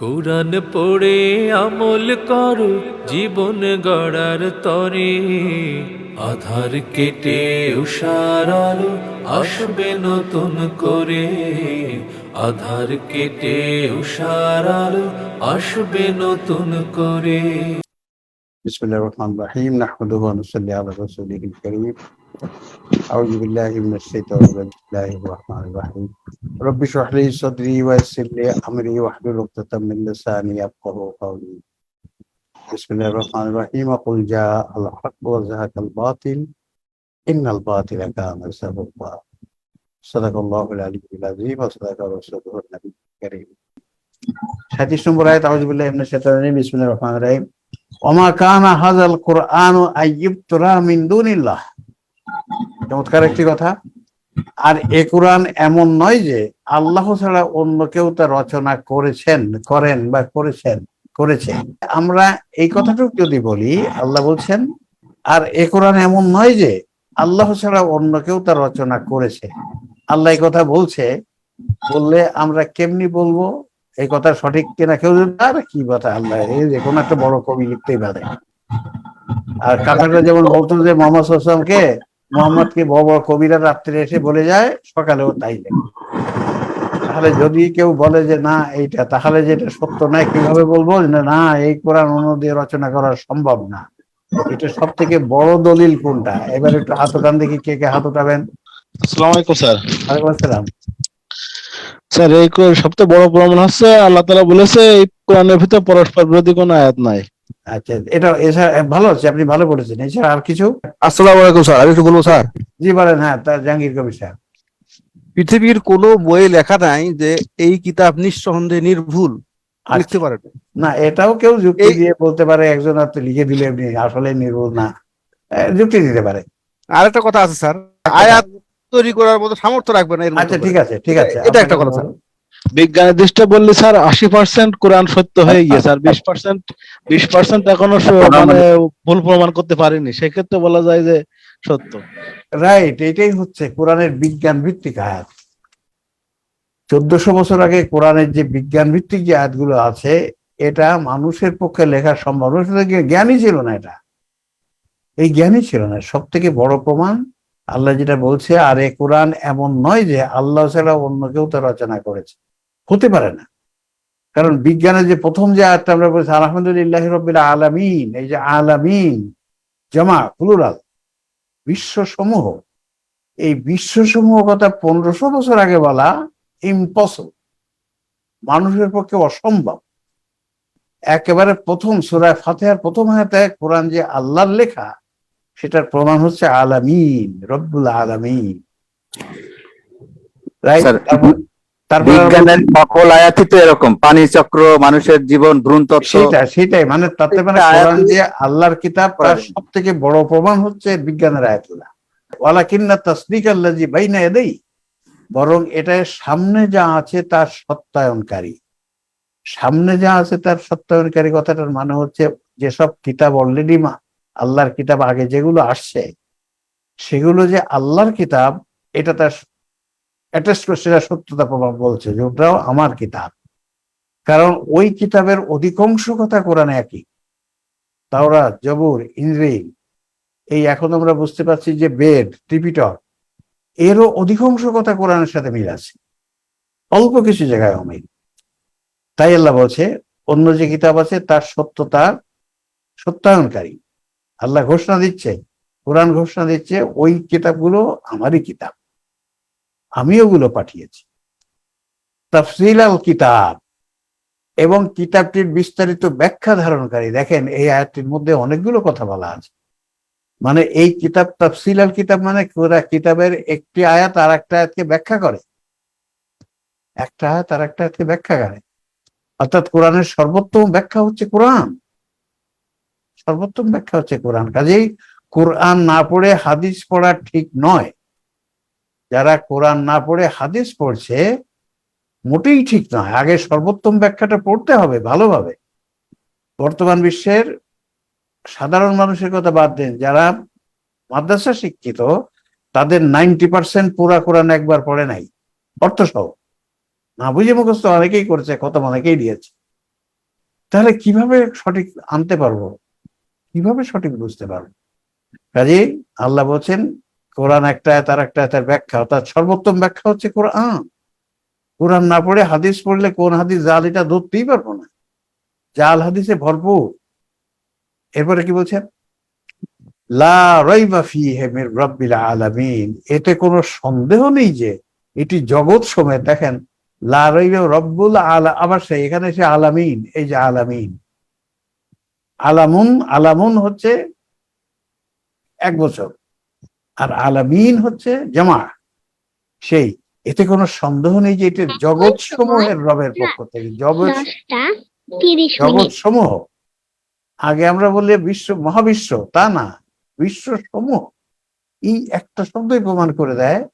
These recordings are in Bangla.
কোরআন পড়ে আমল করো জীবন গড়ার তরে আধার কেটে উষার আলো আসবে নতুন করে আধার কেটে উষার আলো আসবে নতুন করে بسم الله الرحمن الرحيم نحمده ونصلي على رسوله الكريم أعوذ بالله من الشيطان الرجيم بسم الله الرحمن الرحيم رب اشرح لي صدري ويسر لي أمري واحلل عقدة من لساني يفقهوا قولي بسم الله الرحمن الرحيم وقل جاء الحق وزهق الباطل إن الباطل كان زهوقا صدق الله العلي العظيم وصدق رسوله النبي الكريم সাঁত্রিশ নম্বর আয়াত আউযু বিল্লাহি মিনাশ শাইতানির রাজিম বিসমিল্লাহির রহমানির রহিম ওমা কানা হাজাল কোরআন আইয়ুবতরা মিন দুনিল্লাহ চমৎকার একটি কথা। আর এ কোরআন এমন নয় যে আল্লাহ ছাড়া অন্য কেউ তা রচনা করেছেন, করেন বা করেছেন, করেছে। আমরা এই কথাটুকু যদি বলি, আল্লাহ বলছেন, আর এ কোরআন এমন নয় যে আল্লাহ ছাড়া অন্য কেউ তা রচনা করেছে। আল্লাহ এই কথা বলছে, বললে আমরা কেমনি বলব? এই কথা সঠিক কিনা কেউ আর কি কথা আল্লাহ, এই যে কোনো একটা বড় কবি লিখতেই পারে। আর কাকাটা যেমন বলতো যে মোহাম্মদ হাসানকে মোহাম্মদকে বড় বড় কবিরা রাত্রে এসে বলে যায় সকালেও তাই তাহলে যদি কেউ বলে যে না এইটা তাহলে যেটা সত্য নয় কীভাবে বলব? না এই কোরআন অন্য দিয়ে রচনা করা সম্ভব না। এটা সব থেকে বড় দলিল কোনটা? এবার একটু হাত উঠান দেখি কে কে হাত উঠাবেন। আসসালামু আলাইকুম স্যার। ওয়ালাইকুম আসসালাম। স্যার এই সবচেয়ে বড় প্রমাণ হচ্ছে আল্লাহ তাআলা বলেছে এই কোরআনের ভিতরে পরস্পর বিরোধী কোনো আয়াত নাই। আচ্ছা এটা এছাড়া ভালো আছে আপনি ভালো বলেছেন। এছাড়া আর কিছু? আসসালামু আলাইকুম স্যার। আমি একটু বলব স্যার। জি বলেন হ্যাঁ জাহাঙ্গীর কবির সাহেব পৃথিবীর কোনো বইয়ে লেখা নাই যে এই কিতাব নিঃসন্দেহে নির্ভুল। আচ্ছা। লিখতে পারে না। এটাও কেউ যুক্তি দিয়ে বলতে পারে একজন আর লিখে দিলে আপনি আসলে নির্ভুল না। যুক্তি দিতে পারে। আরেকটা কথা আছে স্যার। আয়াত তৈরি করার মতো সামর্থ্য রাখবে না আচ্ছা ঠিক আছে ঠিক আছে। এটা একটা কথা, স্যার। বিজ্ঞানের দৃষ্টিতে বললে স্যার আশি পার্সেন্ট কোরআন সত্য হয়ে গিয়েছে আর বিশ পার্সেন্ট বিশ পার্সেন্ট এখনও মানে ভুল প্রমাণ করতে পারেনি। সেক্ষেত্রে বলা যায় যে সত্য। রাইট এটাই হচ্ছে কোরআনের বিজ্ঞান ভিত্তিক আয়াত। চোদ্দশো বছর আগে কোরআনের যে বিজ্ঞান ভিত্তিক যে আয়াতগুলো আছে এটা মানুষের পক্ষে লেখা সম্ভব জ্ঞানই ছিল না এটা। এই জ্ঞানই ছিল না। সব থেকে বড় প্রমাণ আল্লাহ যেটা বলছে আর এ কোরআন এমন নয় যে আল্লাহ ছাড়া অন্য কেউ তা রচনা করেছে। হতে পারে না। কারণ বিজ্ঞানের যে প্রথম যে আয়াতটা আমরা বলছি আলহামদুলিল্লাহ রবিল আলামিন এই যে আলামিন জমা প্লুরাল বিশ্বসমূহ এই বিশ্বসমূহ কথা পনেরোশো বছর আগে বলা ইম্পসিবল মানুষের পক্ষে অসম্ভব। একেবারে প্রথম সুরায় ফাতেহার প্রথম হাতে কোরআন যে আল্লাহর লেখা সেটার প্রমাণ হচ্ছে আলামিন রব্বুল আলামিন। Right? বিজ্ঞানের সকল আয়াতই তো এরকম। পানি চক্র মানুষের জীবন ভ্রূণ তত্ত্ব সেটা সেটাই। মানে তাতে মানে কোরআন যে আল্লাহর কিতাব তার সব থেকে বড় প্রমাণ হচ্ছে বিজ্ঞানের আয়াতুল্লাহ ওয়ালাকিন্না তাসদিক আল্লাজি বাইনা এদেই বরং এটা সামনে যা আছে তার সত্যায়নকারী। সামনে যা আছে তার সত্যায়নকারী কথাটার মানে হচ্ছে যেসব কিতাব অলরেডি মা আল্লাহর কিতাব আগে যেগুলো আসছে সেগুলো যে আল্লাহর কিতাব এটা তার অ্যাটাচ সেটা সত্যতা প্রমাণ বলছে যে ওটাও আমার কিতাব। কারণ ওই কিতাবের অধিকাংশ কথা কোরআনে একই। তাওরা জবুর, ইনজিল, এই এখন আমরা বুঝতে পারছি যে বেদ, ত্রিপিটক, এরও অধিকাংশ কথা কোরআনের সাথে মিল আছে। অল্প কিছু জায়গায় অমিল তাই আল্লাহ বলছে, অন্য যে কিতাব আছে তার সত্যতা সত্যায়নকারী। আল্লাহ ঘোষণা দিচ্ছে, কোরআন ঘোষণা দিচ্ছে, ওই কিতাবগুলো আমারই কিতাব। আমি ওগুলো পাঠিয়েছি। তফসিল আল কিতাব এবং কিতাবটির বিস্তারিত ব্যাখ্যা ধারণকারী, দেখেন এই আয়াতটির মধ্যে অনেকগুলো কথা বলা আছে। মানে এই কিতাব, তাফসিল আল কিতাব মানে কিতাবের একটি আয়াত আর একটা আয়াতকে ব্যাখ্যা করে। একটা আয়াত আর একটা আয়াতকে ব্যাখ্যা করে। অর্থাৎ কোরআনের সর্বোত্তম ব্যাখ্যা হচ্ছে কোরআন। সর্বোত্তম ব্যাখ্যা হচ্ছে কোরআন। কাজেই কোরআন না পড়ে হাদিস পড়া ঠিক নয়। যারা কোরআন না পড়ে, হাদিস পড়ছে, মোটেই ঠিক নয়। আগে সর্বোত্তম ব্যাখ্যাটা পড়তে হবে ভালোভাবে। বর্তমান বিশ্বের সাধারণ মানুষের কথা বাদ দেন, যারা মাদ্রাসা শিক্ষিত, তাদের নাইনটি পার্সেন্ট পুরা কোরআন একবার পড়ে নাই। অর্থ সহ। না বুঝে মুখস্থ অনেকেই করেছে কত অনেকেই দিয়েছে। তাহলে কীভাবে সঠিক আনতে পারব? কীভাবে সঠিক বুঝতে পারব? কাজে আল্লাহ বলছেন কোরআন একটা, তার একটা, তার ব্যাখ্যা। তার সর্বোত্তম ব্যাখ্যা হচ্ছে কোরআন। কোরআন না পড়ে হাদিস পড়লে কোন হাদিস জাল এটা ধরতেই পারব না। জাল হাদিসে ভরপুর। এরপরে কি বলছেন? লা রাইবা ফিহি মির রাব্বিল আলামিন। এতে কোনো সন্দেহ নেই যে এটি জগৎ সমেত। দেখেন, লা রাইবা রব্বুল আলা, আবার সেই এখানে সে আলামিন, এই যে আলামিন। আলামুন আলামুন হচ্ছে এক বছর। আর আলামিন হচ্ছে জামা। সেই এতে কোনো সন্দেহ নেই যে এটা জগৎ সমূহের রবের পক্ষ থেকে জগৎ জগৎ সমূহ। আগে আমরা বলি বিশ্ব মহাবিশ্ব তা না বিশ্ব সমূহ। এই একটা শব্দই প্রমাণ করে দেয়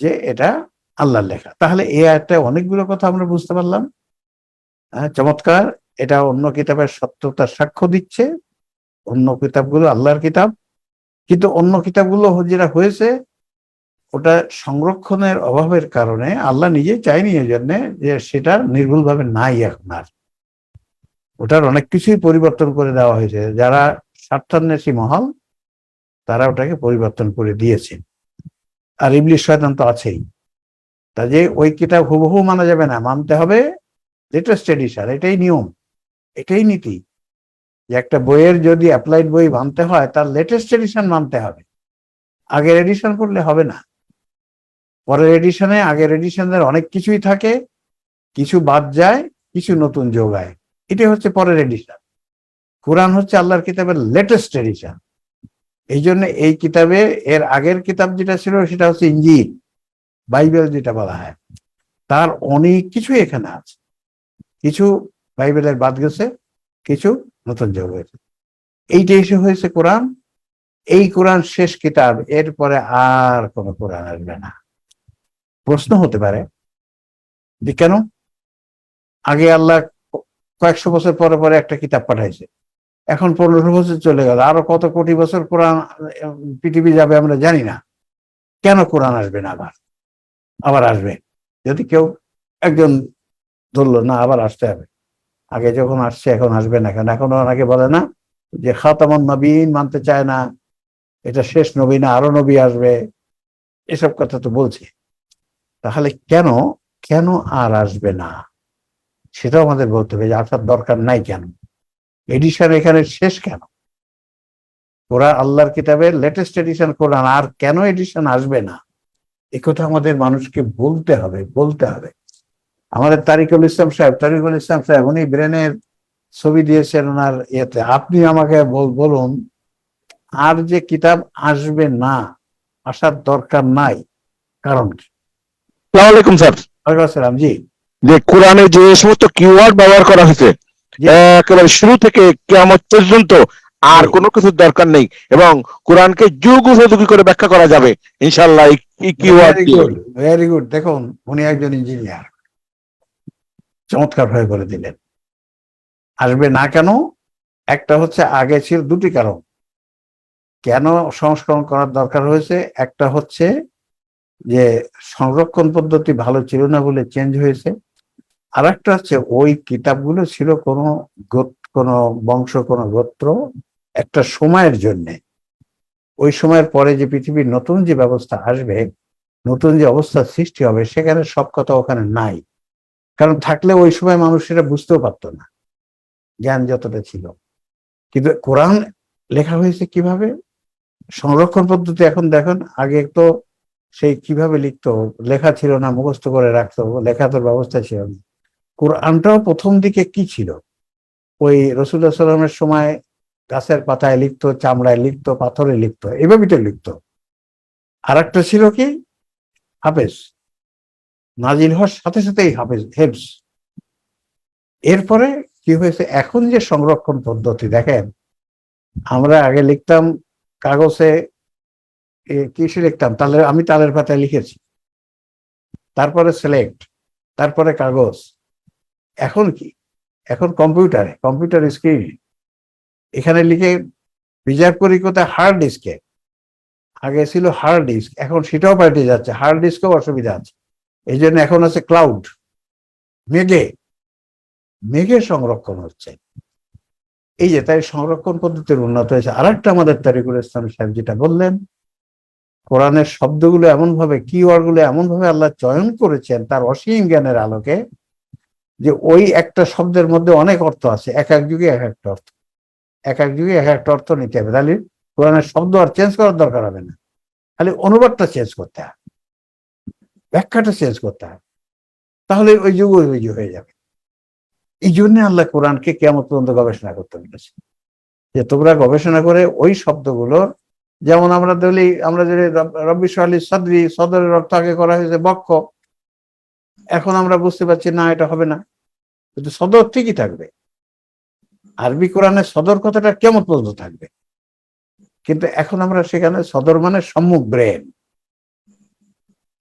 যে এটা আল্লাহর লেখা। তাহলে এই একটা অনেকগুলো কথা আমরা বুঝতে পারলাম। চমৎকার এটা অন্য কিতাবের সত্যতার সাক্ষ্য দিচ্ছে। অন্য কিতাবগুলো আল্লাহর কিতাব। কিন্তু অন্য কিতাবগুলো যেটা হয়েছে, ওটা সংরক্ষণের অভাবের কারণে আল্লাহ নিজে চাইনি এই জন্যে যে সেটা নির্ভুলভাবে নাই এখন আর। ওটার অনেক কিছুই পরিবর্তন করে দেওয়া হয়েছে। যারা স্বার্থান্বেষী মহল, তারা ওটাকে পরিবর্তন করে দিয়েছে। আর ইবলিশ শয়তান তো আছেই। তা যে ওই কিতাব হুবহু মানা যাবে না, মানতে হবে, লেটেস্ট এডিশন, এটাই নিয়ম, এটাই নীতি। যে একটা বইয়ের যদি অ্যাপ্লাইড বই মানতে হয়, তার লেটেস্ট এডিশন মানতে হবে। আগের এডিশন করলে হবে না। পরের এডিশনে আগের এডিশনের অনেক কিছুই থাকে, কিছু বাদ যায়, কিছু নতুন যোগায়। এটা হচ্ছে পরের এডিশন কোরআন হচ্ছে আল্লাহর কিতাবের লেটেস্ট এডিশন এই জন্য এই কিতাবে এর আগের কিতাব যেটা ছিল, সেটা হচ্ছে ইঞ্জিল, বাইবেল যেটা বলা হয়। তার অনেক কিছু এখানে আছে। কিছু বাইবেলের বাদ গেছে, কিছু নতুন যোগ হয়েছে। এইটা এসে হয়েছে কোরআন। এই কোরআন শেষ কিতাব, এরপরে আর কোনো কোরআন আসবে না। প্রশ্ন হতে পারে, যে কেন? আগে আল্লাহ কয়েকশো বছর পরে পরে একটা কিতাব পাঠাইছে। এখন পনেরো বছর চলে গেল। আরও কত কোটি বছর কোরআন, পৃথিবী যাবে আমরা জানি না। কেন কোরআন আসবে না আবার? আবার আসবে। যদি কেউ একজন ধরলো, না, আবার আসতে হবে। আগে যখন আসছে, এখন আসবে না কেন? এখন অনেকে বলে না যে খাতামন নবীন মানতে চায় না, এটা শেষ নবী না, আরও নবী আসবে। এসব কথা তো বলছে। তাহলে কেন কেন আর আসবে না? সেটাও আমাদের বলতে হবে যে আসার দরকার নাই কেন? এডিশন এখানে শেষ কেন? কোরআন আল্লাহর কিতাবের লেটেস্ট এডিশন কোরআন, আর কেন এডিশন আসবে না? এ কথা আমাদের মানুষকে বলতে হবে বলতে হবে। আমাদের তারিকুল ইসলাম সাহেব তারিকুল ইসলাম সাহেব উনি ব্রেনের ছবি দিয়েছেন ওনার ইয়েতে। আপনি আমাকে বলুন আর যে কিতাব আসবে না আসার দরকার নাই কারণ আলাইকুম স্যার। আসসালাম জি। যে কোরআনে যে সমস্ত কিওয়ার্ড ব্যবহার করা হয়েছে। একেবারে শুরু থেকে কেমন পর্যন্ত আর। কোনো কিছুর দরকার নেই এবং কোরআনকে যুগ উপযোগী করে ব্যাখ্যা করা যাবে ইনশাল্লাহ এই কিওয়ার্ড ভেরি গুড দেখুন উনি একজন ইঞ্জিনিয়ার। চমৎকার ভাবে করে দিলেন। আসবে না কেন? একটা হচ্ছে আগে ছিল দুটি কারণ। কেন সংস্করণ করার দরকার হয়েছে? একটা হচ্ছে যে সংরক্ষণ পদ্ধতি ভালো ছিল না বলে চেঞ্জ হয়েছে। আর একটা হচ্ছে ওই কিতাবগুলো ছিল কোনো কোনো বংশ, কোনো গোত্র একটা সময়ের জন্যে। ওই সময়ের পরে যে পৃথিবীর নতুন যে ব্যবস্থা আসবে, নতুন যে অবস্থার সৃষ্টি হবে, সেখানে সব কথা ওখানে নাই। কারণ থাকলে ওই সময় মানুষ সেটা বুঝতেও পারতো না জ্ঞান যতটা ছিল। কিন্তু কোরআন লেখা হয়েছে কীভাবে? সংরক্ষণ পদ্ধতি এখন দেখেন, আগে তো সেই কীভাবে লিখতো, লেখা ছিল না, মুখস্থ করে রাখতো, লেখা তোর ব্যবস্থা ছিল না। কোরআনটাও প্রথম দিকে কি ছিল? ওই রসুল্লাহ সাল্লামের সময় গাছের পাতায় লিখতো, চামড়ায় লিখতো, পাথরে লিখতো এভাবে তো লিখতো। আর একটা ছিল কি? হাফেজ। নাজিল হওয়ার সাথে সাথেই হাফেজ হেফস এরপরে কি হয়েছে? এখন যে সংরক্ষণ পদ্ধতি, দেখেন, আমরা আগে লিখতাম কাগজে কিসে লিখতাম? তাহলে আমি তালের পাতায় লিখেছি। তারপরে সিলেক্ট তারপরে কাগজ। এখন কি? এখন কম্পিউটারে কম্পিউটার স্ক্রিন এখানে লিখে রিজার্ভ করি কোথায়? হার্ড ডিস্কে আগে ছিল হার্ড ডিস্ক এখন সেটাও পাল্টে যাচ্ছে। হার্ড ডিস্কেও অসুবিধা আছে। এই জন্য এখন আছে ক্লাউড মেঘে মেঘে সংরক্ষণ হচ্ছে। এই যে, তাই সংরক্ষণ পদ্ধতির উন্নত হয়েছে। আরেকটা আমাদের তারিকুল ইসলাম সাহেব যেটা বললেন, কোরআনের শব্দগুলো এমন ভাবে কিওয়ার্ডগুলো এমন ভাবে আল্লাহ চয়ন করেছেন তার অসীম জ্ঞানের আলোকে, যে ওই একটা শব্দের মধ্যে অনেক অর্থ আছে। এক এক যুগে এক একটা অর্থ। এক এক যুগে এক একটা অর্থ নিতে হবে। তাহলে কোরআনের শব্দ আর চেঞ্জ করার দরকার হবে না। খালি অনুবাদটা চেঞ্জ করতে হবে। ব্যাখ্যাটা চেঞ্জ করতে হবে। তাহলে ওই যুগ ওই যুগ হয়ে যাবে। এই জন্য আল্লাহ কোরআনকে কেমন পর্যন্ত গবেষণা করতে বলেছে। যে তোমরা গবেষণা করে ওই শব্দগুলোর যেমন আমরা বলি আমরা যদি রব্বি সালি সদরি, সদরের অর্থ আগে করা হয়েছে, বক্ষ। এখন আমরা বুঝতে পারছি, না, এটা হবে না। কিন্তু সদর ঠিকই থাকবে। আরবি কোরআনের সদর কথাটা কেমন পর্যন্ত থাকবে। কিন্তু এখন আমরা সেখানে সদর মানে সম্মুখ ব্রেন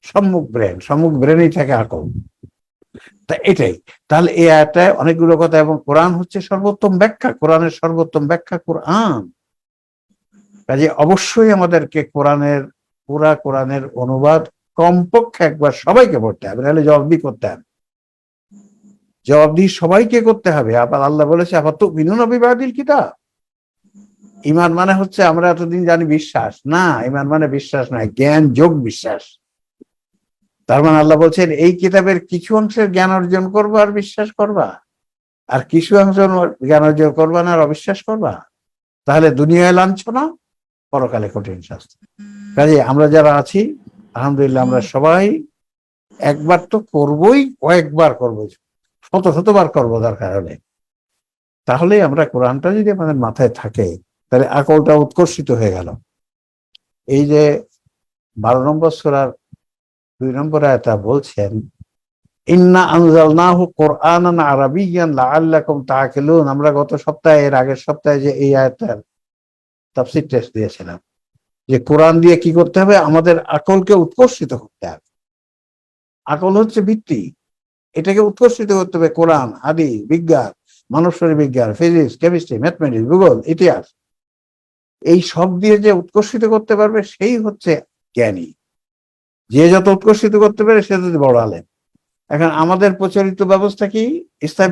সম্মুখ ব্রেন সম্মুখ ব্রেনেই থাকে আকল তা এটাই। তাহলে এই আয়টায় অনেকগুলো কথা এবং কোরআন হচ্ছে সর্বোত্তম ব্যাখ্যা। কোরআনের সর্বোত্তম ব্যাখ্যা কোরআন। কাজে অবশ্যই আমাদেরকে কোরআনের, পুরা কোরআনের অনুবাদ কমপক্ষে একবার সবাইকে পড়তে হবে, নাহলে জবাবদি করতে হবে। জবাবদি সবাইকে করতে হবে। আবার আল্লাহ বলেছে আবার তো বিনুন অবিবাদিল কিতাব? ইমান মানে হচ্ছে আমরা এতদিন জানি বিশ্বাস। না, ইমান মানে বিশ্বাস নয়, জ্ঞান যোগ বিশ্বাস। তার মানে আল্লাহ বলছেন, এই কিতাবের কিছু অংশের জ্ঞান অর্জন করবা আর বিশ্বাস করবা। আর কিছু অংশ জ্ঞান অর্জন করবা না আর অবিশ্বাস করবা। তাহলে দুনিয়ায় লাঞ্ছনা, পরকালে কঠিন শাস্তি। কাজে আমরা যারা আছি, আলহামদুলিল্লাহ আমরা সবাই একবার তো করবই, কয়েকবার করব শত শতবার করব দরকার হলে তাহলে আমরা কোরআনটা যদি আমাদের মাথায় থাকে, তাহলে আকলটা উৎকর্ষিত হয়ে গেল। এই যে বারো নম্বর সুরার দুই নম্বর আয়তা বলছেন, ইন্না আনজালনাহু কোরআনান আরাবিয়ান লাআল্লাকুম তাআকিলুন। আমরা গত সপ্তাহে, এর আগের সপ্তাহে যে এই আয়াতের তাফসীর টেস্ট দিয়েছিলাম, যে কোরআন দিয়ে কি করতে হবে? আমাদের আকলকে উৎকর্ষিত করতে হবে। আকল হচ্ছে ভিত্তি। এটাকে উৎকর্ষিত করতে হবে কোরআন আদি বিজ্ঞান মানব বিজ্ঞান, ফিজিক্স, কেমিস্ট্রি, ম্যাথমেটিক্স, ভূগোল, ইতিহাস। এই সব দিয়ে যে উৎকর্ষিত করতে পারবে, সেই হচ্ছে জ্ঞানী। যে যত উৎকর্ষিত করতে পারে সে যদি বড় আলেম। এখন আমাদের প্রচলিত ব্যবস্থা কি?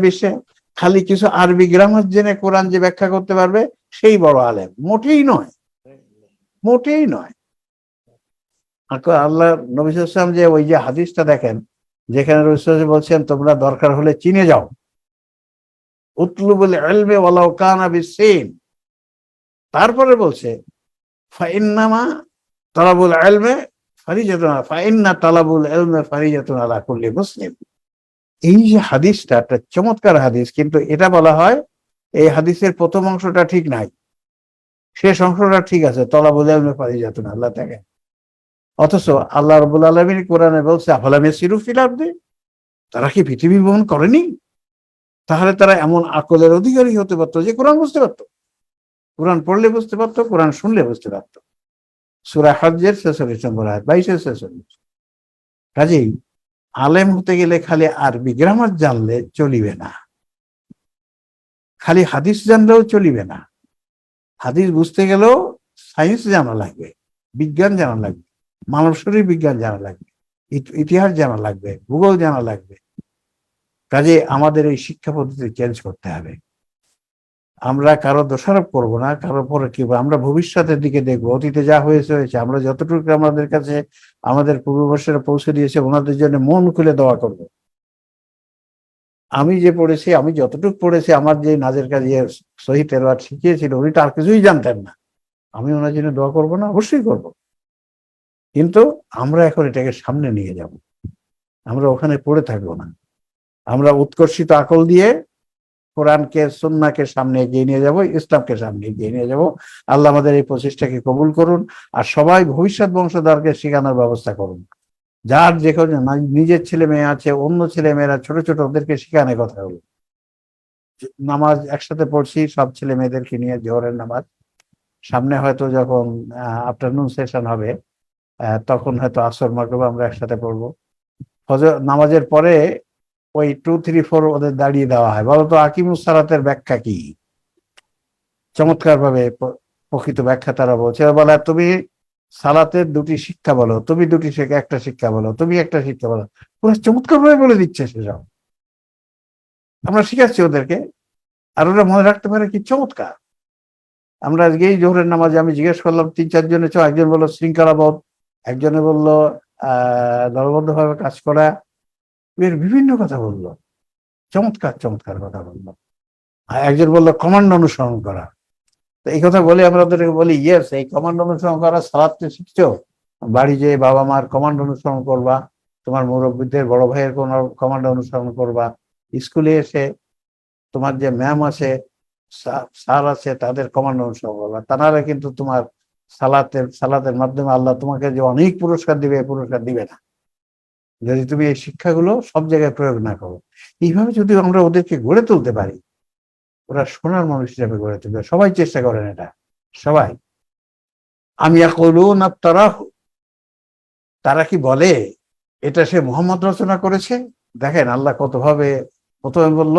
বিশ্বে খালি কিছু আরবি গ্রামার জেনে কোরআন যে ব্যাখ্যা করতে পারবে, সেই বড় আলেম। মোটেই নয়। মোটেই নয়। আল্লাহ নবী সাল্লাম যে ওই যে হাদিসটা দেখেন, যেখানে রসুল বলছেন, তোমরা দরকার হলে চিনে যাও। উতলুবুল ইলমে ওয়ালাউ কানা বিসিন তারপরে বলছে ফাইন্নামা তালাবুল ইলমে ফারিজাতুন ফাইন্না তালাবুল ইলমে ফারিজাতুন আলা মুসলিম। এই যে হাদিসটা, একটা চমৎকার হাদিস, কিন্তু এটা বলা হয়, এই হাদিসের প্রথম অংশটা ঠিক নাই। শেষ অংশটা ঠিক আছে, তলাবুল ইলমে ফারিজাতুন আল্লাহ থেকে। অথচ আল্লাহ রবুল আলমিন কোরআনে বলছে, আফালামে সিরুফিল আব্দে তারা কি পৃথিবী ভ্রমণ করেনি? তাহলে তারা এমন আকলের অধিকারী হতে পারতো যে কোরআন বুঝতে পারতো। কোরআন পড়লে বুঝতে পারতো, কোরআন শুনলে বুঝতে পারতো। সুরা হজ্জের ছেচল্লিশ নম্বর আয় বাইশের ছেচল্লিশ। কাজেই আলেম হতে গেলে খালি আরবি গ্রামার জানলে চলিবে না। খালি হাদিস জানলেও চলিবে না। হাদিস বুঝতে গেলেও সায়েন্স জানা লাগবে, বিজ্ঞান জানা লাগবে, মানব শরীর বিজ্ঞান জানা লাগবে, ইত- ইতিহাস জানা লাগবে, ভূগোল জানা লাগবে। কাজে আমাদের এই শিক্ষা পদ্ধতি চেঞ্জ করতে হবে। আমরা কারও দোষারোপ করব না, কারও পরে কি আমরা ভবিষ্যতের দিকে দেখব, অতীতে যা হয়েছে হয়েছে। আমরা যতটুকু আমাদের কাছে, আমাদের পূর্ববর্ষেরা পৌঁছে দিয়েছে, ওনাদের জন্য মন খুলে দেওয়া করব। আমি যে পড়েছি, আমি যতটুকু পড়েছি, আমার যে নাজের কাজে সহি তেলওয়াত শিখিয়েছিল, উনি তো আর কিছুই জানতেন না। আমি ওনার জন্য দোয়া করব না, অবশ্যই করব। কিন্তু আমরা এখন এটাকে সামনে নিয়ে যাব। আমরা ওখানে পড়ে থাকব না। আমরা উৎকর্ষিত আকল দিয়ে কোরআনকে সন্নাকে সামনে এগিয়ে নিয়ে যাব, ইসলামকে সামনে এগিয়ে নিয়ে যাব। আল্লাহ আমাদের এই প্রচেষ্টাকে কবুল করুন আর সবাই ভবিষ্যৎ বংশধরকে শেখানোর ব্যবস্থা করুন। যার যে নিজের ছেলে মেয়ে আছে, অন্য ছেলে মেয়েরা ছোট ছোট ওদেরকে শেখানোর কথা হলো নামাজ একসাথে পড়ছি, সব ছেলে মেয়েদেরকে নিয়ে জোহরের নামাজ। সামনে হয়তো যখন আফটারনুন সেশন হবে তখন হয়তো আসর, মাগরব আমরা একসাথে পড়ব। নামাজের পরে ওই টু থ্রি ফোর ওদের দাঁড়িয়ে দেওয়া হয়। বলতো আকিমুস সালাতের ব্যাখ্যা কি? চমৎকার ভাবে প্রকৃত ব্যাখ্যা তারা বলছে। বলে, তুমি সালাতের দুটি শিক্ষা বলো। তুমি দুটি শিক্ষা, একটা শিক্ষা বলো। তুমি একটা শিক্ষা বলো। পুরো চমৎকার ভাবে বলে দিচ্ছে সেসব। আমরা শিখাচ্ছি ওদেরকে। আর ওরা মনে রাখতে পারে কি চমৎকার। আমরা আজকে এই জোহরের নামাজে আমি জিজ্ঞেস করলাম, তিন চারজনে চ একজন বলল শৃঙ্খলাবোধ একজনে বলল, আহ, দলবদ্ধভাবে কাজ করা। এর বিভিন্ন কথা বলল। চমৎকার চমৎকার কথা বলল। আর একজন বলল কমান্ড অনুসরণ করা। তো এই কথা বলে আমরা ওদেরকে বলি ইয়েস এই কমান্ড অনুসরণ করা সালাদকে শিখছো। বাড়ি যেয়ে বাবা মার কমান্ড অনুসরণ করবা। তোমার মুরব্বীদের, বড় ভাইয়ের কোন কমান্ড অনুসরণ করবা। স্কুলে এসে তোমার যে ম্যাম আছে স্যার- আছে, তাদের কমান্ড অনুসরণ করবা। তারা কিন্তু তোমার সালাতের সালাতের মাধ্যমে আল্লাহ তোমাকে যে অনেক পুরস্কার দিবে পুরস্কার দিবে না। যদি তুমি এই শিক্ষাগুলো সব জায়গায় প্রয়োগ না করো, এইভাবে যদি আমরা ওদেরকে গড়ে তুলতে পারি, ওরা সোনার মানুষ হিসাবে গড়ে তুলবে। সবাই চেষ্টা করেন এটা। সবাই। আমি তারা তারা কি বলে, এটা সে মোহাম্মদ রচনা করেছে? দেখেন, আল্লাহ কতভাবে প্রথমে বলল,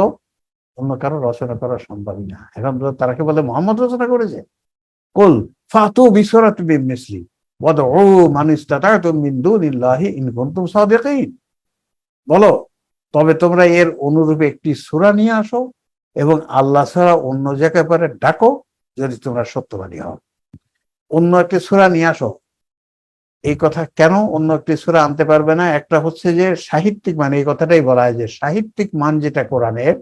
অন্য কারও রচনা করা সম্ভবই না। এখন তারা কি বলে, মোহাম্মদ রচনা করেছে? কুল, ফাতু বিসরাত বিন মিসলি। বলো, তবে তোমরা এর অনুরূপে একটি সূরা নিয়ে আসো এবং আল্লাহ ছাড়া অন্য জায়গায় পরে ডাকো যদি তোমরা সত্যবাদী হও। অন্য একটি সূরা নিয়ে আসো। এই কথা কেন অন্য একটি সূরা আনতে পারবে না? একটা হচ্ছে যে সাহিত্যিক মান, এই কথাটাই বলা হয় যে সাহিত্যিক মান যেটা কোরআনের,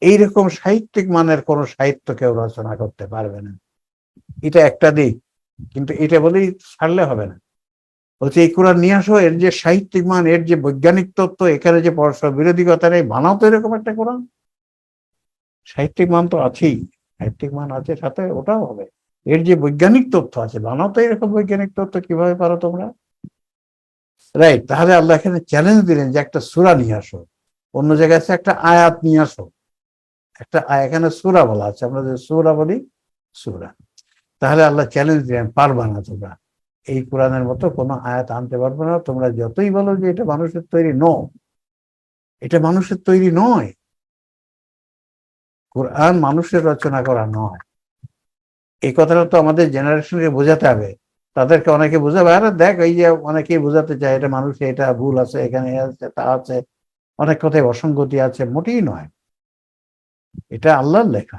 এইরকম সাহিত্যিক মানের কোন সাহিত্য কেউ রচনা করতে পারবে না। এটা একটা দিক। কিন্তু এটা বলেই ছাড়লে হবে না। বলছে, এই কোরআন নিয়ে আসো, এর যে সাহিত্যিক মান, এর যে বৈজ্ঞানিক তত্ত্ব, এখানে যে পরস্পর বিরোধিকতা নেই, বানাও তো এরকম একটা কোরআন। সাহিত্যিক মান তো আছেই, সাহিত্যিক মান আছে সাথে, ওটাও হবে। এর যে বৈজ্ঞানিক তথ্য আছে, বানাও তো এরকম বৈজ্ঞানিক তথ্য কীভাবে পারো তোমরা? রাইট তাহলে আল্লাহ এখানে চ্যালেঞ্জ দিলেন যে একটা সুরা নিয়ে আসো। অন্য জায়গায় আছে একটা আয়াত নিয়ে আসো। একটা এখানে সুরা বলা আছে, আমরা যে সুরা বলি, সুরা। তাহলে আল্লাহ চ্যালেঞ্জ দিলেন পারবা না তোমরা। এই কোরআনের মতো কোনো আয়াত আনতে পারবে না। তোমরা যতই বলো যে এটা মানুষের তৈরি ন এটা মানুষের তৈরি নয়। কোরআন মানুষের রচনা করা নয়। এই কথাটা তো আমাদের জেনারেশনকে বোঝাতে হবে। তাদেরকে অনেকে বোঝাবে, আরে দেখ, এই যে অনেকেই বোঝাতে চায়, এটা মানুষ এটা ভুল আছে, এখানে আছে, তা আছে। অনেক কথায় অসঙ্গতি আছে, মোটেই নয়। এটা আল্লাহর লেখা।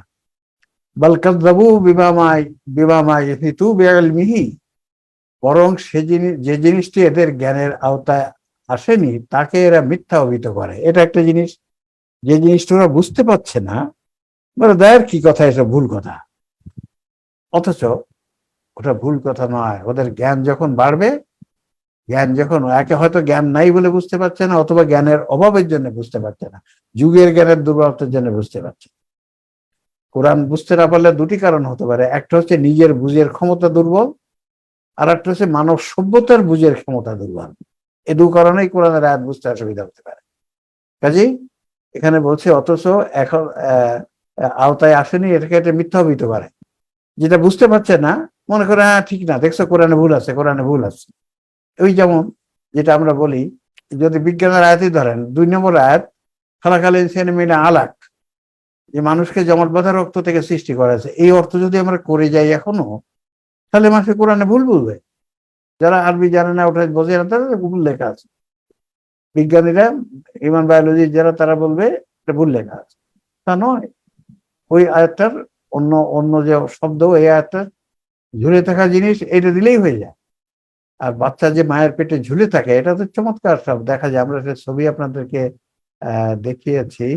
বালকাদ্দাবু বিবামাই বিবামাই হিতু মিহি বরং সে জিনিস যে জিনিসটি এদের জ্ঞানের আওতায় আসেনি, তাকে এরা মিথ্যা অভিহিত করে। এটা একটা জিনিস। যে জিনিসটা ওরা বুঝতে পারছে না, বলে দেয়ের কি কথা, এটা ভুল কথা। অথচ ওটা ভুল কথা নয়। ওদের জ্ঞান যখন বাড়বে, জ্ঞান যখন, একে হয়তো জ্ঞান নাই বলে বুঝতে পারছে না, অথবা জ্ঞানের অভাবের জন্য বুঝতে পারছে না। যুগের জ্ঞানের দুর্বলতার জন্য বুঝতে পারছে না। কোরআন বুঝতে না পারলে দুটি কারণ হতে পারে। একটা হচ্ছে নিজের বুঝের ক্ষমতা দুর্বল, আর একটা হচ্ছে মানব সভ্যতার বুঝের ক্ষমতা দুর্বল। এ দু কারণেই কোরআনের আয়াত বুঝতে অসুবিধা হতে পারে। কাজেই এখানে বলছে, অথচ এখন আওতায় আসেনি, এটাকে একটা মিথ্যা অভিহিত পারে। যেটা বুঝতে পারছে না, মনে করে হ্যাঁ ঠিক না, দেখছ, কোরআনে ভুল আছে, কোরআনে ভুল আছে। ওই যেমন, যেটা আমরা বলি, যদি বিজ্ঞানের আয়াতই ধরেন, দুই নম্বর আয়াত খালাকালীন সেনেমিনা আলাক। যে মানুষকে জমাটবাধা রক্ত থেকে সৃষ্টি করেছে এই অর্থ যদি আমরা করে যাই এখনও, তাহলে মানুষের কোরআনে ভুল বুঝবে। যারা আরবি জানে না ওটা বোঝে না, তাদের ভুল লেখা আছে। বিজ্ঞানীরা হিউম্যান বায়োলজি যারা, তারা বলবে, এটা ভুল লেখা আছে। তা নয়। ওই আয়াতটার অন্য অন্য যে শব্দ, এই আয়াতটার ঝুলে থাকা জিনিস, এটা দিলেই হয়ে যায়। আর বাচ্চা যে মায়ের পেটে ঝুলে থাকে, এটা তো চমৎকার সব দেখা যায়, আমরা ছবি আপনাদেরকে দেখিয়েছি।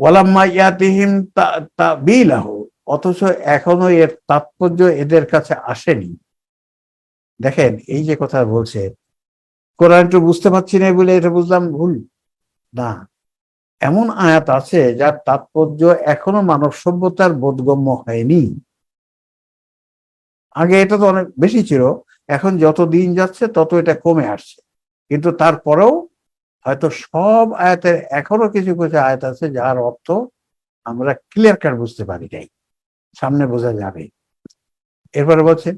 ওয়ালাম্মা ইয়াতিহিম তা বিলাহ, অথচ এখনও এর তাৎপর্য এদের কাছে আসেনি। দেখেন, এই যে কথা বলছে, কোরআন একটু বুঝতে পারছি না বলে এটা বুঝলাম ভুল? না। এমন আয়াত আছে যার তাৎপর্য এখনও মানব সভ্যতার বোধগম্য হয়নি। আগে এটা তো অনেক বেশি ছিল, এখন যত দিন যাচ্ছে তত এটা কমে আসছে। কিন্তু তারপরেও হয়তো সব আয়াতের এখনও কিছু কিছু আয়াত আছে যার অর্থ আমরা ক্লিয়ার কাট বুঝতে পারি নাই। সামনে বোঝা যাবে। এরপরে বলছে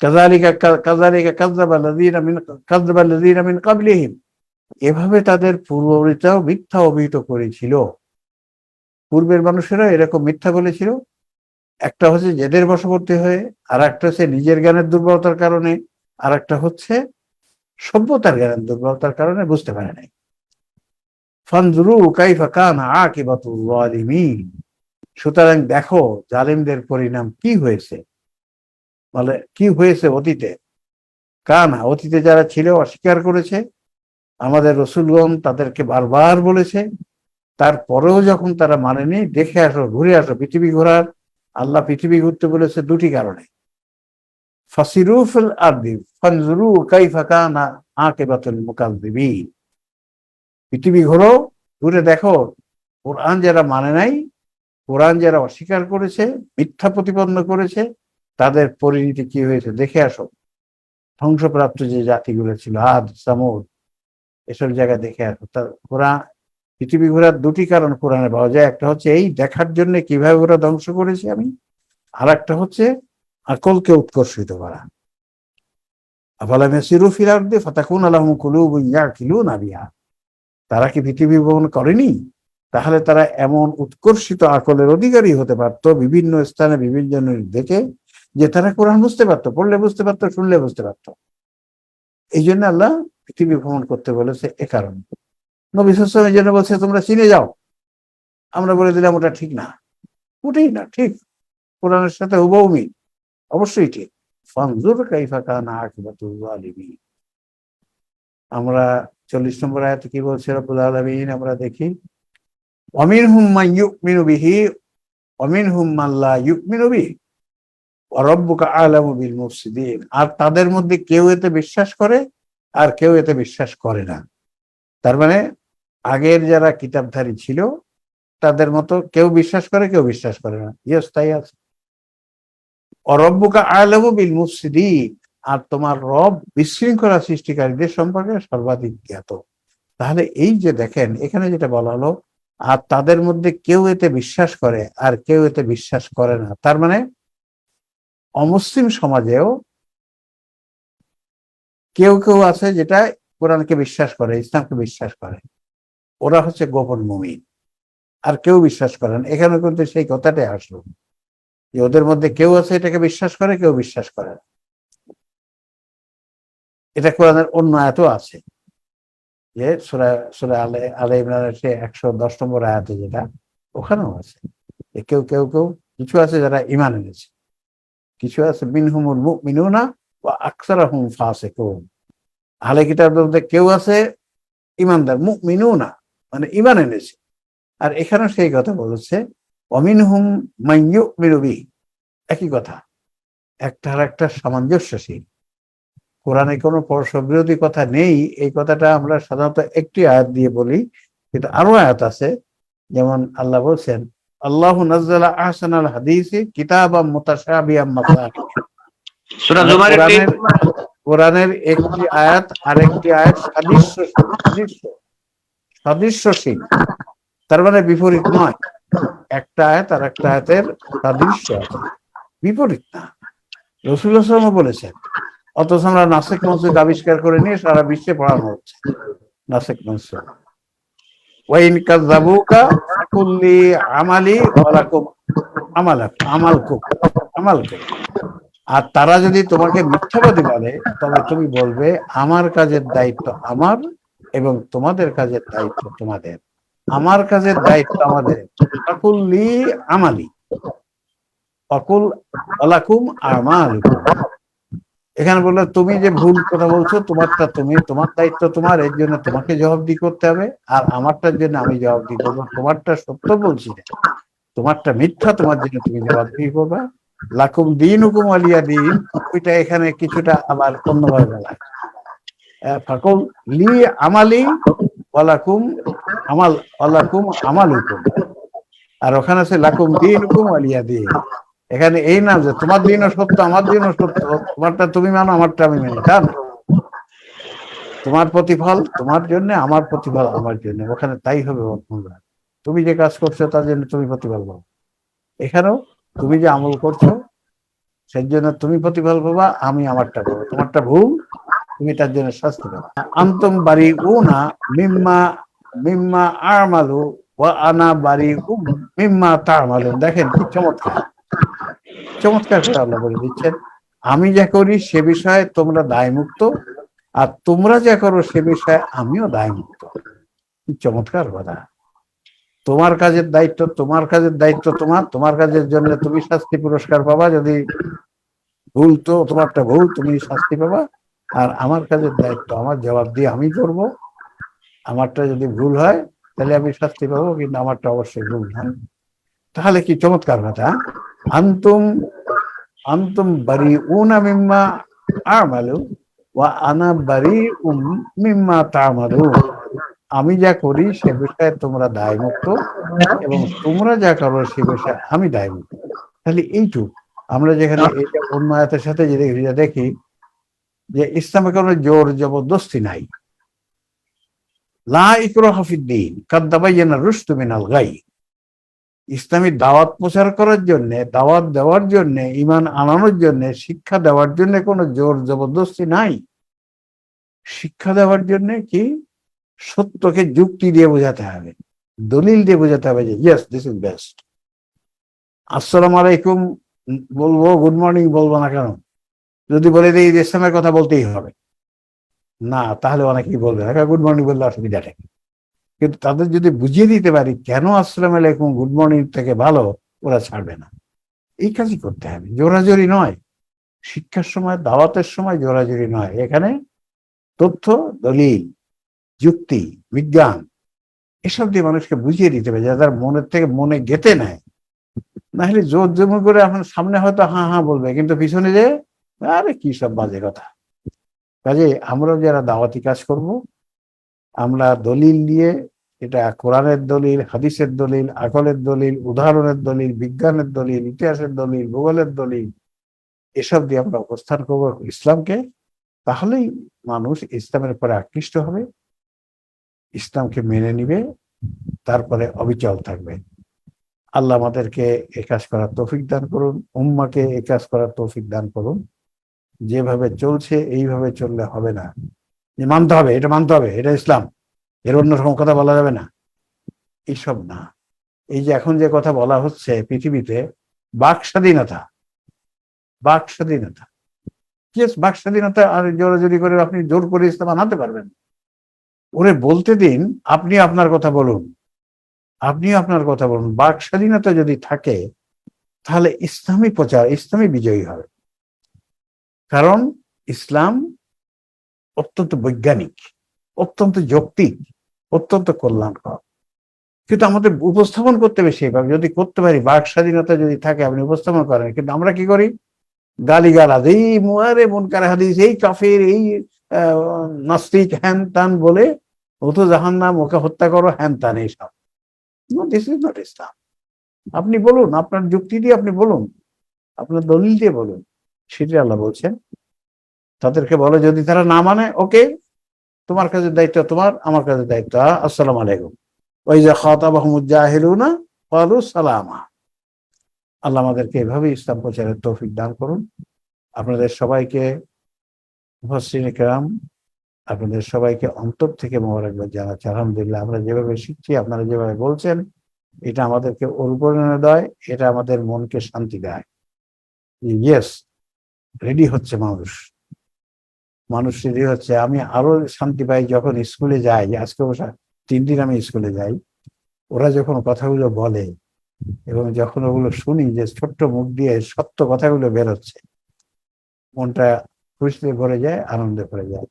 কাজালিকা কাজালিকা লাযীনা মিন এভাবে তাদের পূর্ববর্তীরাও মিথ্যা অভিহিত করেছিল। পূর্বের মানুষেরা এরকম মিথ্যা বলেছিল। একটা হচ্ছে জেদের বশবর্তী হয়ে আর একটা হচ্ছে নিজের জ্ঞানের দুর্বলতার কারণে আর একটা হচ্ছে সভ্যতার জ্ঞানের দুর্বলতার কারণে বুঝতে পারে নাই। ফানজুরু কাইফা কানা আকিবাতুল জালিমিন। সুতরাং দেখো, জালিমদের পরিণাম কি হয়েছে? বলে, কি হয়েছে অতীতে? কানা, অতীতে যারা ছিল, অস্বীকার করেছে। আমাদের রসুলগণ তাদেরকে বারবার বলেছে। তারপরেও যখন তারা মানেনি, দেখে আসো, ঘুরে আসো, পৃথিবী ঘোরার। আল্লাহ পৃথিবী ঘুরতে বলেছে দুটি কারণে। ফাসিরুফুল আরদি, ফানজুরু কাইফা কানা আকিবাতুল মুকাজ্জিবিন পৃথিবী ঘোরো ঘুরে দেখো, কোরআন যারা মানে নাই, কোরআন যারা অস্বীকার করেছে, মিথ্যা প্রতিপন্ন করেছে, তাদের পরিণতি কি হয়েছে? দেখে আসো। ধ্বংসপ্রাপ্ত যে জাতিগুলো ছিল, আদ, সামুদ, এসব জায়গায় দেখে আসো। তা কোরআন, পৃথিবী ঘোরার দুটি কারণ কোরআনে পাওয়া যায়। একটা হচ্ছে এই দেখার জন্য কীভাবে ওরা ধ্বংস করেছে আমি। আর একটা হচ্ছে আকলকে উৎকর্ষিত করা। আফালাম ইয়াসিরু ফিল আরদি ফাতাকুন লাহুম কুলুবুন ইয়াকিলুনা বিহা। তারা কি পৃথিবী ভ্রমণ করেনি? তাহলে তারা এমন উৎকর্ষিত আকলের অধিকারী হতে পারত বিভিন্ন স্থানে বিভিন্ন দেখে যে তারা কোরআন বুঝতে পারতো, পড়লে বুঝতে পারতো, শুনলে বুঝতে পারতো। এই জন্য আল্লাহ পৃথিবী ভ্রমণ করতে বলেছে এ কারণে। নবী আলাইহি জন্য বলছে, তোমরা চিনে যাও। আমরা বলে দিলাম, ওটা ঠিক না। ওটাই না, ঠিক। কোরআনের সাথে হুবহু মিল। অবশ্যই ঠিক। ফানজুর কাইফা আকিবাতুল আমরা চল্লিশ নম্বর আয়াতে কি বলছে? রব্বুল আলামিন, আমরা দেখি অমিন হুম মান ইউমিনু বিহি অমিন হুম মান লা ইউমিনু বিহি, ওয়া রাব্বুকা আলামু বিল মুফসিদিন। আর তাদের মধ্যে কেউ এতে বিশ্বাস করে, আর কেউ এতে বিশ্বাস করে না। তার মানে আগের যারা কিতাবধারী ছিল, তাদের মতো কেউ বিশ্বাস করে, কেউ বিশ্বাস করে না। ইয়েস, তাই আছে। অরব্বুকা আলামু বিল মুফসিদিন। আর তোমার রব বিশৃঙ্খলা সৃষ্টিকারীদের সম্পর্কে সর্বাধিক জ্ঞাত। তাহলে এই যে দেখেন, এখানে যেটা বলা হলো, আর তাদের মধ্যে কেউ এতে বিশ্বাস করে, আর কেউ এতে বিশ্বাস করে না। তার মানে অমুসলিম সমাজেও কেউ কেউ আছে যেটা কোরআনকে বিশ্বাস করে, ইসলামকে বিশ্বাস করে। ওরা হচ্ছে গোপন মুমিন, আর কেউ বিশ্বাস করে না। এখানে কিন্তু সেই কথাটাই আসলো যে ওদের মধ্যে কেউ আছে এটাকে বিশ্বাস করে, কেউ বিশ্বাস করে না। এটা কোরআনের অন্য আয়াতও আছে। যে সুরা সুরা আলে আলে ইমরানের সে একশো দশ নম্বর আয়াতে যেটা, ওখানেও আছে। কেউ কেউ কেউ, কিছু আছে যারা ইমান এনেছে। কিছু আছে, মিনহুমুল মুমিনুনা বা আকসারাহুম ফাসিকুন। আহলে কিতাবদের মধ্যে কেউ আছে ইমানদার মুমিনুনা মানে ইমান এনেছে। আর এখানে সেই কথা বলেছে অমিনহুম মাইয়ু মিরুবি একই কথা। একটা আর একটা সামঞ্জস্যশীল। কোরআনে কোনো পরস্পর বিরোধী কথা নেই। এই কথাটা আমরা সাধারণত একটি আয়াত দিয়ে বলি কিন্তু আরও আয়াত আছে যেমন আল্লাহ বলছেন আল্লাহ নাজ্জালা আহসানাল হাদিসি কিতাবাম মুতাশাবিয়াম কোরআনের একটি আয়াত আরেকটি আয়াত সাদৃশ্য সাদৃশ্য। সাদৃশ্যশীল তার মানে বিপরীত নয়। একটা আয়াত আর একটা আয়াতের সাদৃশ্য বিপরীত না। রসুল্লাহ বলেছেন অথচ আমরা নাসেক মসজিদ আবিষ্কার করে নিয়ে সারা বিশ্বে পড়ানো হচ্ছে। নাসেক মসজিদ। ওয়াইন কাযাবুকা কুল্লি আমালি ওয়ালাকুম আমালাক আমালকুম আমালকুম। আর তারা যদি তোমাকে মিথ্যাবাদী বলে, তবে তুমি বলবে, আমার কাজের দায়িত্ব আমার এবং তোমাদের কাজের দায়িত্ব তোমাদের। আমার কাজের দায়িত্ব আমাদের। অকুল্লি আমালি। অকুল অলাকুম আমালুকুম। এখানে বলল তুমি যে ভুল কথা বলছো তোমারটা তুমি তোমার দায়িত্ব তোমার এর জন্য তোমাকে জবাবদি করতে হবে। আর আমারটার জন্য আমি জবাবদি করব। তোমারটা সত্য বলছি তোমারটা মিথ্যা তোমার জন্য তুমি জবাবদি করবা। লাকুম দিন হুকুম আলিয়া দিন। ওইটা এখানে কিছুটা আবার অন্যভাবে বলা। আহ, লি আমালি ওয়ালাকুম আমাল ওয়ালাকুম আমাল হুকুম আর ওখানে আছে লাকুম দিন হুকুম আলিয়া দিন। এখানে এই না যে তোমার দিনও সত্য, আমার দিনও সত্য, তোমারটা তুমি মানো, আমারটা আমি মানি তা তোমার প্রতিফল তোমার জন্য, আমার প্রতিফল আমার জন্য, ওখানে তাই হবে। তুমি যে কাজ করছ তার জন্য তুমি প্রতিফল পাবো এখানেও তুমি যে আমল করছ, সেই জন্য তুমি প্রতিফল পাবা, আমি আমারটা পাবো। তোমারটা ভুল, তুমি তার জন্য শাস্তি পাবা। আন্তম বাড়ি উ না মিম্মা মিম্মা আমালু, ওয়া আনা বাড়ি মিম্মা তামালু দেখেন কি চমৎকার। চমৎকার করে আল্লাহ বলে দিচ্ছেন। আমি যা করি সে বিষয়ে তোমরা দায় মুক্ত আর তোমরা যা করো সে বিষয়ে আমিও দায় মুক্ত চমৎকার কথা। তোমার কাজের দায়িত্ব, তোমার কাজের দায়িত্ব তোমার তোমার কাজের জন্য তুমি শাস্তি পুরস্কার পাবা, যদি ভুল তো তোমারটা ভুল, তুমি শাস্তি পাবা। আর আমার কাজের দায়িত্ব, আমার জবাব দিয়ে আমি করব। আমারটা যদি ভুল হয়, তাহলে আমি শাস্তি পাবো, কিন্তু আমারটা অবশ্যই ভুল নয়। তাহলে কি চমৎকার কথা আন্তুম আন্তুম বারি উনা মিম্মা আমালু ওয়া আনা বারি উম মিম্মা তামালু আমি যা করি সে বিষয়ে তোমরা দায়মুক্ত এবং তোমরা যা করো সে বিষয়ে আমি দায়মুক্ত। তাহলে এইটুক। আমরা যেখানে এটা অন্য আয়াতের সাথে যে দেখি, যে ইসলামে কোনো জোর জবরদস্তি নাই। লা ইকরাহা ফিদ্দিন কাদ তাবায়্যানা রুশদু মিনাল গাই ইসলামী দাওয়াত প্রচার করার জন্য, দাওয়াত দেওয়ার জন্য ইমান আনানোর জন্য, শিক্ষা দেওয়ার জন্য কোনো জোর জবরদস্তি নাই। শিক্ষা দেওয়ার জন্য কি? সত্যকে যুক্তি দিয়ে বোঝাতে হবে, দলিল দিয়ে বোঝাতে হবে যে ইয়েস দিস ইজ বেস্ট আসসালাম আলাইকুম, বলব গুড মর্নিং বলব না কেন? যদি বলে দিই ইসলামের কথা বলতেই হবে। না, তাহলে অনেকেই বলবে গুড মর্নিং বললে অসুবিধাটা কিন্তু তাদের যদি বুঝিয়ে দিতে পারি কেন আসসালাম আলাইকুম গুড মর্নিং থেকে ভালো, ওরা ছাড়বে না। এই কাজই করতে হবে। জোরাজোরি নয়। শিক্ষার সময়, দাওয়াতের সময় জোরাজোরি নয়। এখানে তথ্য, দলিল, যুক্তি, বিজ্ঞান, এসব দিয়ে মানুষকে বুঝিয়ে দিতে হবে। যাদের মনের থেকে মনে গেতে নেয়। না হলে জোর জমি করে এখন সামনে হয়তো হ্যাঁ হ্যাঁ বলবে, কিন্তু পিছনে যে, আরে কি সব বাজে কথা। কাজে আমরাও যারা দাওয়াতি কাজ করব আমরা দলিল দিয়ে এটা কোরআনের দলিল, হাদিসের দলিল, আকলের দলিল, উদাহরণের দলিল, বিজ্ঞানের দলিল, ইতিহাসের দলিল, ভূগোলের দলিল, এসব দিয়ে আমরা উপস্থান করব ইসলামকে, তাহলেই মানুষ ইসলামের পরে আকৃষ্ট হবে, ইসলামকে মেনে নিবে, তারপরে অবিচল থাকবে। আল্লাহ আমাদেরকে এ কাজ করার তৌফিক দান করুন, উম্মাকে এ কাজ করার তৌফিক দান করুন। যেভাবে চলছে, এইভাবে চললে হবে না। যে মানতে হবে, এটা মানতে হবে, এটা ইসলাম। এর অন্য রকম কথা বলা যাবে না। এইসব না। এই যে এখন যে কথা বলা হচ্ছে পৃথিবীতে, বাক স্বাধীনতা। বাক স্বাধীনতা। বাক স্বাধীনতা আর জোরাজোরি করে আপনি জোর করে ইসলাম আনাতে পারবেন। ওরে বলতে দিন, আপনি আপনার কথা বলুন। আপনি আপনার কথা বলুন। বাক স্বাধীনতা যদি থাকে, তাহলে ইসলামী প্রচার, ইসলামী বিজয়ী হবে। কারণ ইসলাম অত্যন্ত বৈজ্ঞানিক, অত্যন্ত যৌক্তিক, অত্যন্ত কল্যাণকর। কিন্তু আমাদের উপস্থাপন করতে হবে সেইভাবে। যদি করতে পারি, বাক স্বাধীনতা যদি থাকে, আপনি উপস্থাপন করেন। কিন্তু আমরা কি করি? গালি গালাজ এই মুয়ারে মনকার হাদিস, এই কাফের, এই নাস্তিক হ্যান তান বলে, ও তো জাহান নাম ওকে হত্যা করো হ্যান তান এইসব দিস ইজ নট ইসলাম আপনি বলুন, আপনার যুক্তি দিয়ে আপনি বলুন, আপনার দলিল দিয়ে বলুন সেটি আল্লাহ বলছেন। তাদেরকে বলো যদি তারা না মানে ওকে, তোমার কাজের দায়িত্ব তোমার, আমার কাছে দায়িত্ব। আসসালাম আলাইকুম। ওই যে খাতাবাহমুজাহিলুনা কালু সালামা। আল্লাহ আমাদেরকে এভাবে ইসলাম প্রচারের তৌফিক দান করুন। আপনাদের সবাইকে আপনাদের সবাইকে অন্তর থেকে মোবারকবাদ জানাচ্ছি। আলহামদুলিল্লাহ, আমরা যেভাবে শিখছি, আপনারা যেভাবে বলছেন, এটা আমাদেরকে অনুপ্রেরণা দেয়, এটা আমাদের মনকে শান্তি দেয়। ইয়েস রেডি হচ্ছে মানুষ। মানুষ হচ্ছে, আমি আরও শান্তি পাই যখন স্কুলে যাই, আজকে অবশ্য তিন দিন আমি স্কুলে যাই, ওরা যখন কথাগুলো বলে এবং যখন ওগুলো শুনি যে ছোট্ট মুখ দিয়ে সত্য কথাগুলো বেরোচ্ছে, মনটা খুশিতে ভরে যায়, আনন্দে ভরে যায়।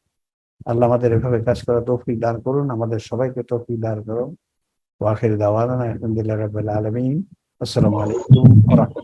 আল্লাহ আমাদের এভাবে কাজ করা তৌফিক দান করুন, আমাদের সবাইকে তৌফিক দান করুন। ওয়াখির দাওয়ানা আলহামদুলিল্লাহ রাব্বিল আলামিন। আসসালামু আলাইকুম